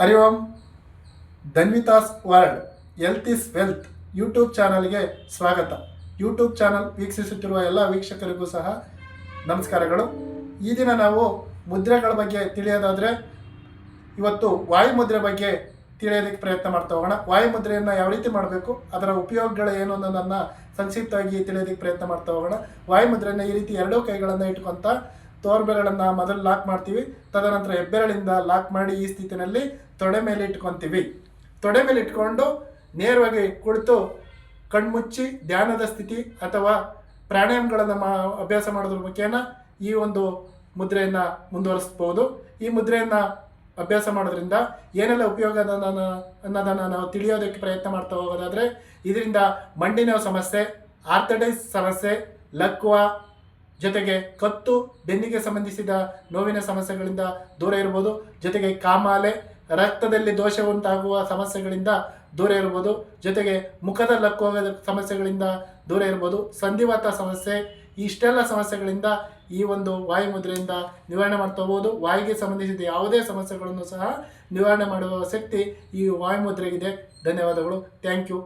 Hari Om. Dhanvita's world health is wealth YouTube ಚಾನಲ್ಗೆ ಸ್ವಾಗತ. YouTube channel ವೀಕ್ಷಿಸುತ್ತಿರುವ ಎಲ್ಲ ವೀಕ್ಷಕರಿಗೂ ಸಹ ನಮಸ್ಕಾರಗಳು. ಈ ದಿನ ನಾವು ಮುದ್ರೆಗಳ ಬಗ್ಗೆ ತಿಳಿಯೋದಾದರೆ, ಇವತ್ತು ವಾಯುಮುದ್ರೆ ಬಗ್ಗೆ ತಿಳಿಯೋದಕ್ಕೆ ಪ್ರಯತ್ನ ಮಾಡ್ತಾ ಹೋಗೋಣ. ವಾಯುಮುದ್ರೆಯನ್ನು ಯಾವ ರೀತಿ ಮಾಡಬೇಕು, ಅದರ ಉಪಯೋಗಗಳು ಏನು ಅನ್ನೋದನ್ನು ಸಂಕ್ಷಿಪ್ತವಾಗಿ ತಿಳಿಯೋದಕ್ಕೆ ಪ್ರಯತ್ನ ಮಾಡ್ತಾ ಹೋಗೋಣ. ವಾಯುಮುದ್ರೆಯನ್ನು ಈ ರೀತಿ ಎರಡೂ ಕೈಗಳನ್ನು ಇಟ್ಕೊಂತ ತೋರ್ಬೆರಳನ್ನು ಮೊದಲು ಲಾಕ್ ಮಾಡ್ತೀವಿ. ತದನಂತರ ಹೆಬ್ಬೆರಳಿಂದ ಲಾಕ್ ಮಾಡಿ ಈ ಸ್ಥಿತಿನಲ್ಲಿ ತೊಡೆ ಮೇಲೆ ಇಟ್ಕೊತೀವಿ. ತೊಡೆ ಮೇಲೆ ಇಟ್ಕೊಂಡು ನೇರವಾಗಿ ಕುಳಿತು ಕಣ್ಮುಚ್ಚಿ ಧ್ಯಾನದ ಸ್ಥಿತಿ ಅಥವಾ ಪ್ರಾಣಾಯಾಮಗಳನ್ನು ಮಾ, ಅಭ್ಯಾಸ ಮಾಡೋದ್ರ ಮುಖೇನ ಈ ಒಂದು ಮುದ್ರೆಯನ್ನು ಮುಂದುವರಿಸ್ಬೋದು. ಈ ಮುದ್ರೆಯನ್ನು ಅಭ್ಯಾಸ ಮಾಡೋದ್ರಿಂದ ಏನೆಲ್ಲ ಉಪಯೋಗ ಅನ್ನೋದನ್ನ ಅನ್ನೋದನ್ನು ನಾವು ತಿಳಿಯೋದಕ್ಕೆ ಪ್ರಯತ್ನ ಮಾಡ್ತಾ ಹೋಗೋದಾದರೆ, ಇದರಿಂದ ಮಂಡಿನ ಸಮಸ್ಯೆ ಆರ್ಥಡೈಸ್ ಸಮಸ್ಯೆ, ಲಕ್ವ ಜೊತೆಗೆ ಕತ್ತು, ಬೆನ್ನಿಗೆ ಸಂಬಂಧಿಸಿದ ನೋವಿನ ಸಮಸ್ಯೆಗಳಿಂದ ದೂರ ಇರ್ಬೋದು. ಜೊತೆಗೆ ಕಾಮಾಲೆ, ರಕ್ತದಲ್ಲಿ ದೋಷ ಉಂಟಾಗುವ ಸಮಸ್ಯೆಗಳಿಂದ ದೂರ ಇರ್ಬೋದು. ಜೊತೆಗೆ ಮುಖದ ಲಕ್ಕೋಗದ ಸಮಸ್ಯೆಗಳಿಂದ ದೂರ ಇರ್ಬೋದು. ಸಂಧಿವಾತ ಸಮಸ್ಯೆ, ಇಷ್ಟೆಲ್ಲ ಸಮಸ್ಯೆಗಳಿಂದ ಈ ಒಂದು ವಾಯುಮುದ್ರೆಯಿಂದ ನಿವಾರಣೆ ಮಾಡ್ತಾ ಹೋಗ್ಬೋದು. ವಾಯುಗೆ ಸಂಬಂಧಿಸಿದ ಯಾವುದೇ ಸಮಸ್ಯೆಗಳನ್ನು ಸಹ ನಿವಾರಣೆ ಮಾಡುವ ಶಕ್ತಿ ಈ ವಾಯುಮುದ್ರೆಗಿದೆ. ಧನ್ಯವಾದಗಳು. Thank you.